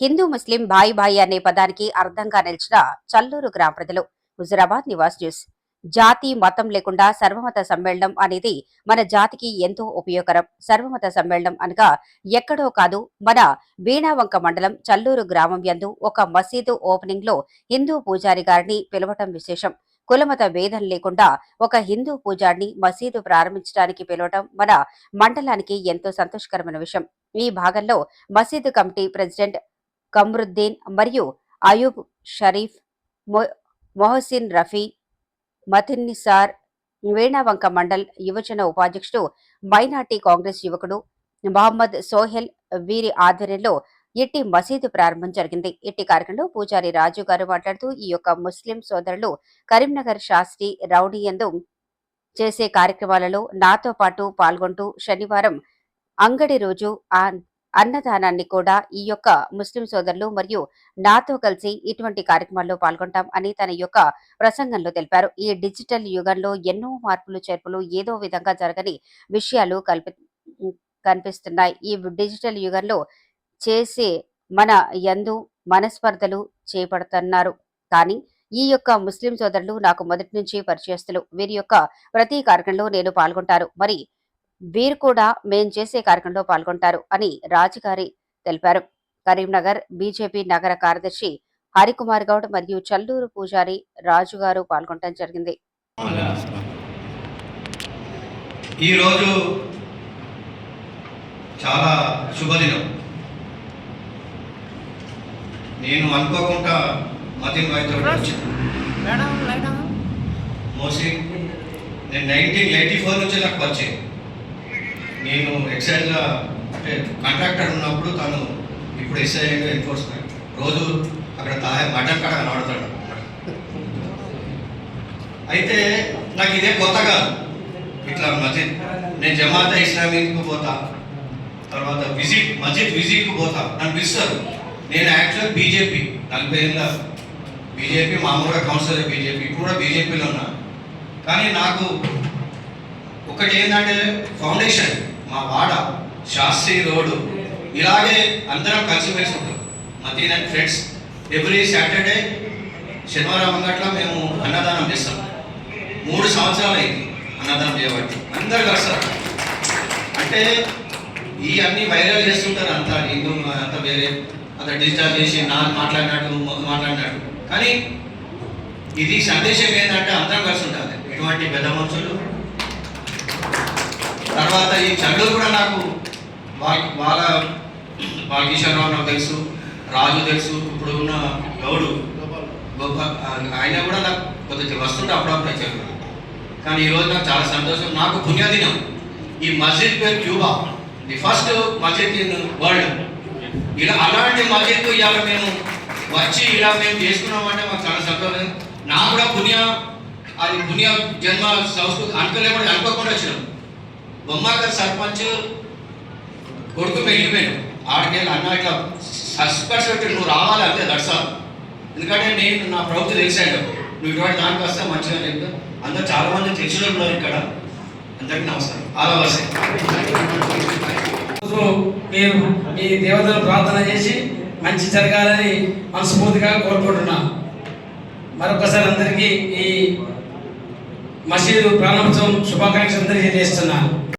హిందూ ముస్లిం బాయి బాయి అనే పదానికి అర్థంగా నిలిచిన చల్లూరు గ్రామ ప్రజలు. హుజురాబాద్ నివాస్ న్యూస్. జాతి మతం లేకుండా సర్వమత సమ్మేళనం అనేది మన జాతికి ఎంతో ఉపయోగకరం. సర్వమత సమ్మేళనం అనగా ఎక్కడో కాదు మన బీణావంక మండలం చల్లూరు గ్రామం యందు ఒక మసీదు ఓపెనింగ్లో హిందూ పూజారి గారిని పిలవటం విశేషం. కులమత భేదం లేకుండా ఒక హిందూ పూజారిని మసీదు ప్రారంభించడానికి పిలవటం మన మండలానికి ఎంతో సంతోషకరమైన విషయం. ఈ భాగంలో మసీదు కమిటీ ప్రెసిడెంట్ కమ్రుద్దీన్ మరియు అయూబ్ షరీఫ్ మొ- మొహసిన్ రఫీ మతిన్నిసార్ వీణావంక మండల్ యువజన ఉపాధ్యక్షుడు మైనార్టీ కాంగ్రెస్ యువకుడు మహమ్మద్ సోహెల్ వీరి ఆధ్వర్యంలో ఇట్టి మసీదు ప్రారంభం జరిగింది. ఇట్టి కార్యక్రమంలో పూజారి రాజు గారు మాట్లాడుతూ ఈ యొక్క ముస్లిం సోదరులు కరీంనగర్ శాస్త్రి రౌడీ యందు చేసే కార్యక్రమాలలో నాతో పాటు పాల్గొంటూ శనివారం అంగడి రోజు ఆ అన్నదానాన్ని కూడా ఈ యొక్క ముస్లిం సోదరులు మరియు నాతో కలిసి ఇటువంటి కార్యక్రమాల్లో పాల్గొంటాం అని తన యొక్క ప్రసంగంలో తెలిపారు. ఈ డిజిటల్ యుగంలో ఎన్నో మార్పులు చేర్పులు ఏదో విధంగా జరగని విషయాలు కల్పి కనిపిస్తున్నాయి. ఈ డిజిటల్ యుగంలో చేసే మన యందు మనస్పర్ధలు చేపడుతున్నారు. కానీ ఈ యొక్క ముస్లిం సోదరులు నాకు మొదటి నుంచి పరిచయస్తులు. వీరి యొక్క ప్రతి కార్యక్రమంలో నేను పాల్గొంటారు మరి వీరు కూడా మేం చేసే కార్యక్రమంలో పాల్గొంటారు అని రాజుగారి తెలిపారు. కరీంనగర్ బీజేపీ నగర కార్యదర్శి హరికుమార్ గౌడ్ మరియు చల్లూరు పూజారి రాజు గారు పాల్గొనడం జరిగింది. ఈరోజు చాలా శుభదినం. నేను అనుకోకుండా మతిన్ మోస్ట్లీ నేను నైన్టీన్ ఎయిటీ ఫోర్ నుంచి నాకు వచ్చాయి నేను ఎక్సైజ్గా అంటే కాంట్రాక్టర్ ఉన్నప్పుడు తను ఇప్పుడు ఎస్ఐ ఎన్ఫోర్స్మెంట్ రోజు అక్కడ తాయ మటన్ కడ కనబడతాడు అయితే నాకు ఇదే కొత్త కాదు. ఇట్లా మస్జిద్ నేను జమాత ఇస్లామీకి పోతా తర్వాత విజిట్ మస్జిద్ విజిట్కి పోతా. నన్ను పిలుస్తారు. నేను యాక్చువల్ బీజేపీ నలభై ఏళ్ళ బీజేపీ మామూలుగా కౌన్సిలర్ బీజేపీ ఇప్పుడు కూడా బీజేపీలో ఉన్నా. కానీ నాకు ఒకటి ఏంటంటే ఫౌండేషన్ మా వాడ శాస్త్రి రోడ్డు. ఇలాగే అందరం కలిసిమెలిసి ఉంటాం Mateen and friends. Every Saturday శనివారం అంగట్లో మేము అన్నదానం చేస్తాం. మూడు సంవత్సరాలు అయింది అన్నదానం చేయబట్టి. అందరు కలుస్తారు. అంటే ఈ అన్ని వైరల్ చేస్తుంటారు అంతా. హిందూ అంత వేరే. అంత డిజిటల్ చేసి నా మాట్లాడినట్టు మాట్లాడినట్టు. కానీ ఇది సందేశం ఏంటంటే అందరం కలిసి ఉండాలి ఇటువంటి పెద్ద మనుషులు తర్వాత ఈ చండు కూడా నాకు వాళ్ళ వాళ్ళ బాలకిషోరరావు నాకు తెలుసు. రాజు తెలుసు. ఇప్పుడు ఉన్న గౌడు గొప్ప ఆయన కూడా నాకు కొద్దిగా వస్తుంటే అప్పుడప్పుడు వచ్చాను కానీ ఈరోజు నాకు చాలా సంతోషం. నాకు పుణ్యదినం. ఈ మస్జిద్ పేరు క్యూబా. ది ఫస్ట్ మస్జిద్ ఇన్ వరల్డ్. ఇలా అలాంటి మస్జిద్ ఇవాళ మేము వచ్చి ఇలా మేము చేసుకున్నామంటే మాకు చాలా సంతోషం. నా కూడా పుణ్య అది పుణ్య జన్మ సంస్కృతి అనుకోలేకుండా అనుకోకుండా వచ్చినాం. బొమ్మాకర్ సర్పంచ్ కొడుకు వెళ్ళిపోయాడు ఆడికెళ్ళి అన్న ఇట్లా సస్పెక్ట్ పెట్టి నువ్వు రావాలి అంతే దర్శనం ఎందుకంటే నేను నా ప్రభుత్వం తెలిసాడు నువ్వు ఇటువంటి దానికి వస్తే మంచిగా లేదు. అందరూ చాలా మంది తెలిసిన ఉన్నారు ఇక్కడ. అందరికీ నమస్కారం. ఆల్ వస్తే మీరు మీ దేవతలు ప్రార్థన చేసి మంచి జరగాలని మనస్ఫూర్తిగా కోరుకుంటున్నా. మరొకసారి అందరికీ ఈ మసీదు ప్రారంభోత్సవం శుభాకాంక్షలు అందరికీ తెలియజేస్తున్నాను.